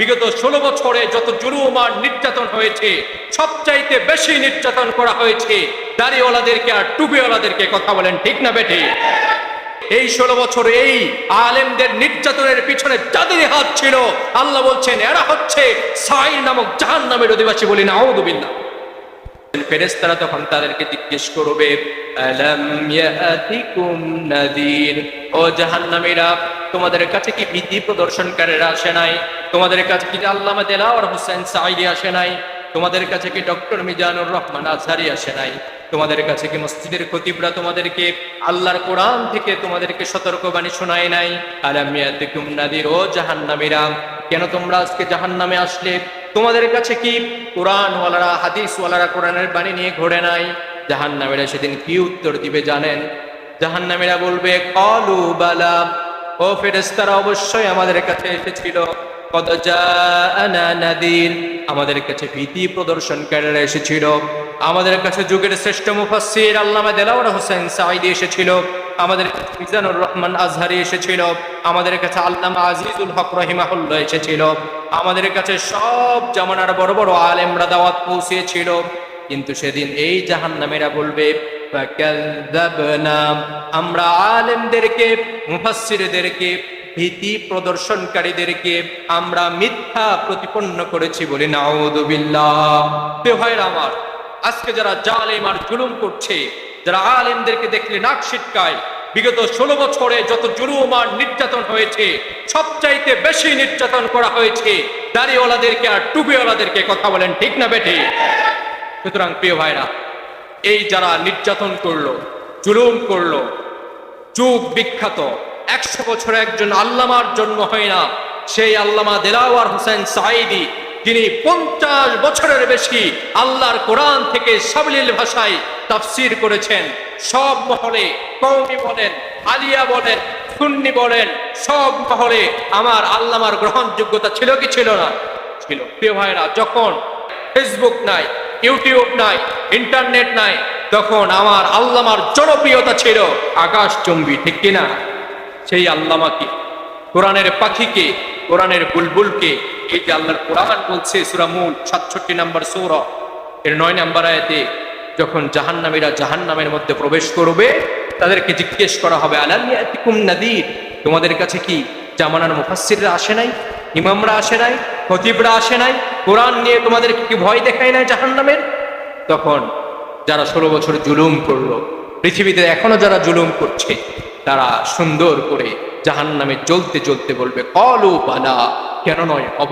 বিগত ষোলো বছরে যত জুলুম নির্যাতন হয়েছে, সবচাইতে বেশি নির্যাতন করা হয়েছে, দাড়িওয়ালাদেরকে আর টুপিওয়ালাদেরকে কথা বলেন ঠিক না বেঠে? এই ষোলো বছর এই আলেমদের নির্যাতনের পিছনে যাদের হাত ছিল, আল্লাহ বলছেন, এরা হচ্ছে সাই নামক জাহান নামের অধিবাসী বলি না আউদুবিল্লাহ ফেরেস্তারা তখন তাদেরকে জিজ্ঞেস করবে, আলাম ইয়াতিকুম ও তোমাদের কাছে কি ভীতি প্রদর্শনকারীরা আসে নাই? তোমাদের কাছে কি আল্লামা দেলাওয়ার হোসেন সাইদি আসে নাই? তোমাদের কাছে কি ডক্টর মিজানুর রহমান আজহারি আসে নাই? তোমাদের কাছে কি মসজিদের খতিবরা তোমাদেরকে আল্লাহর কোরআন থেকে তোমাদেরকে সতর্কবাণী শোনায় নাই? আলাম ইয়াতিকুম নাদির, ও জাহান্নামীরা, কেন তোমরা আজকে জাহান্নামে আসলে? তোমাদের কাছে কি কোরআন ওয়ালারা হাদিস ওয়ালারা কোরআনের বাণী নিয়ে ঘোরে নাই? জাহান্নামীরা সেদিন কি উত্তর দিবে জানেন? জাহান্নামীরা বলবে, কলু বালা ও ফেরেস্তারা অবশ্যই আমাদের কাছে এসেছিল। আমাদের কাছে ভীতি প্রদর্শনকারীরা এসেছিল। আমাদের কাছে যুগের শ্রেষ্ঠ মুফাসসির আল্লামা দেলাওয়ার হোসেন সাইদি এসেছিল। আমাদের কাছে মিজানুর রহমান আজহারি এসেছিল। আমাদের কাছে আল্লামা আজিজুল হক রহিমাহুল্লাহ এসেছিল। আমাদের কাছে সব জামানার বড় বড় আলেমরা দাওয়াত পৌঁছিয়েছিল কিন্তু সেদিন এই জাহান্নামীরা বলবে আমরা আলেমদেরকে, মুফাসসিরদেরকে, ভীতি প্রদর্শনকারীদেরকে আমরা মিথ্যা প্রতিপন্ন করেছি বলে নাউদুবিল্লাহ আমার, আজকে যারা জালেম আর জুলুম করছে, যারা আলেমদেরকে দেখলে নাক ছিটকায়, বিগত ষোলো বছরে যত জুলুম আর নির্যাতন হয়েছে, সবচাইতে বেশি নির্যাতন করা হয়েছে, দাড়িওয়ালাদেরকে আর টুপিওয়ালাদেরকে কথা বলেন ঠিক না বেঠি? সুতরাং প্রিয় ভাইরা এই যারা নির্যাতন করল, জুলুম করল, যুগ বিখ্যাত, একশো বছরে একজন আল্লামার জন্ম হয় না, সেই আল্লামা দেলাওয়ার হোসেন সাইদি যিনি পঞ্চাশ বছরের বেশি আল্লাহর কোরআন থেকে সাবলীল ভাষায় তাফসির করেছেন। সব মহলে কৌমি বলেন, আলিয়া বলেন, সুন্নি বলেন, সব মহলে আমার আল্লামার গ্রহণযোগ্যতা ছিল কি ছিল না? ছিল। প্রিয় ভাইরা যখন ফেসবুক নাই ইউটিউব নাই, ইন্টারনেট নাই। তখন আমার আল্লামার জনপ্রিয়তা ছিল আকাশ চম্বি ঠিক কিনা? সেই আল্লামাকে কোরআনের পাখিকে কোরআনের বুলবুলকে এই যে আল্লাহর কোরআন বলছে সুরামুল সাতষট্টি নাম্বার সৌর। এর নয় নাম্বার আয়াতে, যখন জাহান্নামীরা জাহান্নামের মধ্যে প্রবেশ করবে, তাদেরকে জিজ্ঞেস করা হবে আলামিয়াতিকুম নাদির? তোমাদের কাছে কি জামানার মুফাসসিররা আসে নাই? ইমামরা আসে নাই? খতিবরা আসে নাই? কোরআন নিয়ে তোমাদের কি ভয় দেখায় নাই জাহান্নামের? তখন যারা ষোলো বছর জুলুম করল, পৃথিবীতে এখনও যারা জুলুম করছে, তারা সুন্দর করে জাহান্নামে চলতে চলতে বলবে, কলু বালা কেন নয় অব